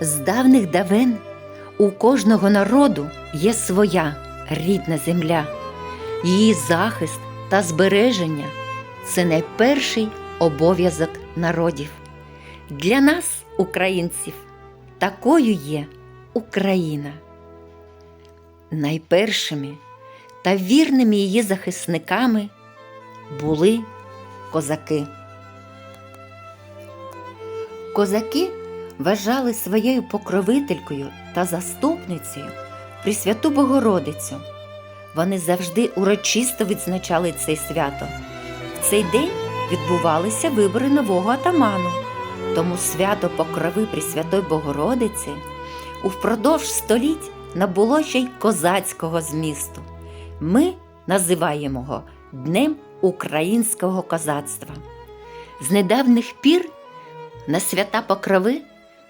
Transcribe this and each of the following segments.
З давних давен у кожного народу є своя рідна земля. Її захист та збереження це найперший обов'язок народів. Для нас, українців, такою є Україна. Найпершими та вірними її захисниками були козаки. Козаки вважали своєю покровителькою та заступницею Пресвяту Богородицю. Вони завжди урочисто відзначали це свято. В цей день відбувалися вибори нового атаману. Тому свято покрови Пресвятої Богородиці упродовж століть набуло ще й козацького змісту. Ми називаємо його Днем українського козацтва. З недавніх пір на свята Покрови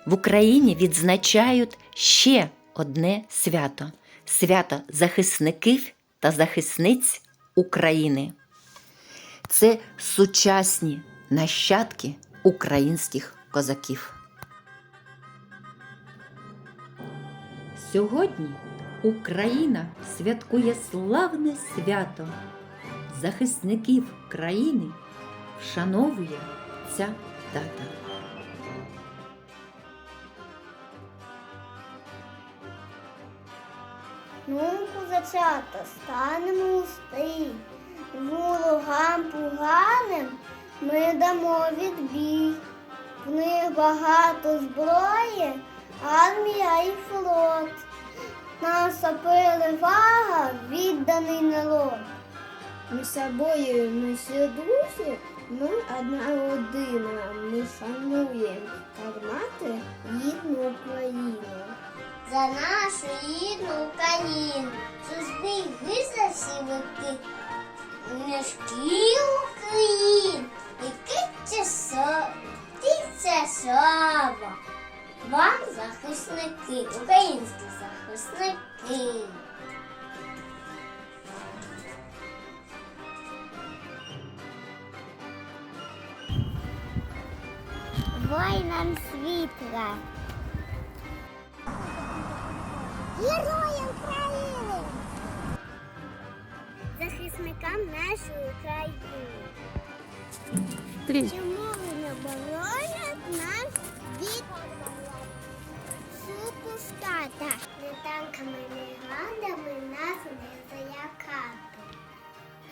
в Україні відзначають ще одне свято свято захисників та захисниць України. Це сучасні нащадки українських козаків. Сьогодні Україна святкує славне свято. Захисників країни вшановує ця дата. Ну, козачата, станемо у стрій. Ворогам поганим ми дамо відбій. В них багато зброї, армія і флот. Нас перевага відданий народ. Ми собою, ми всі друзі, ми одна родина. Ми шануємо кармати рідну Україну. За нашу рідну Україну, завжди гиза сівики, мішки Україн, які це слава. Вам захисники, українські захисники. Воїнам світла. Героям країни! Захисникам нашої країни. Чому вони боронять нас від супостата? Не танками, не градами нас не залякати.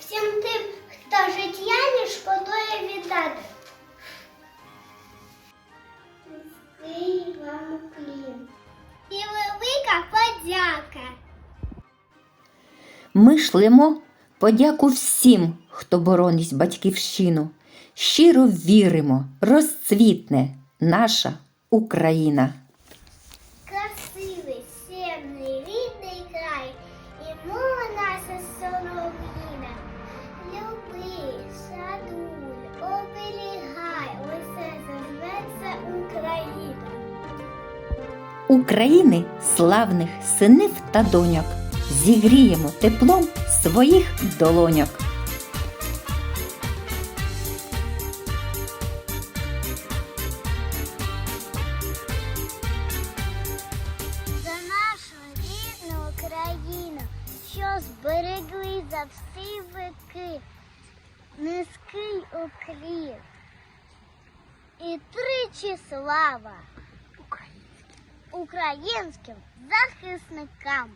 Всім тим, хто життя не шкодує Ми шлемо подяку всім, хто боронить батьківщину. Щиро віримо, розцвітне наша Україна. Красивий, сильний, рідний край, і мова наша солов'їна. Люби, шадуль, оберігай, усе зазветься Україна. України славних синів та доньок. Зігріємо теплом своїх долоньок. За нашу рідну Україну, що зберегли за всі веки, низький уклін і тричі слава українським захисникам.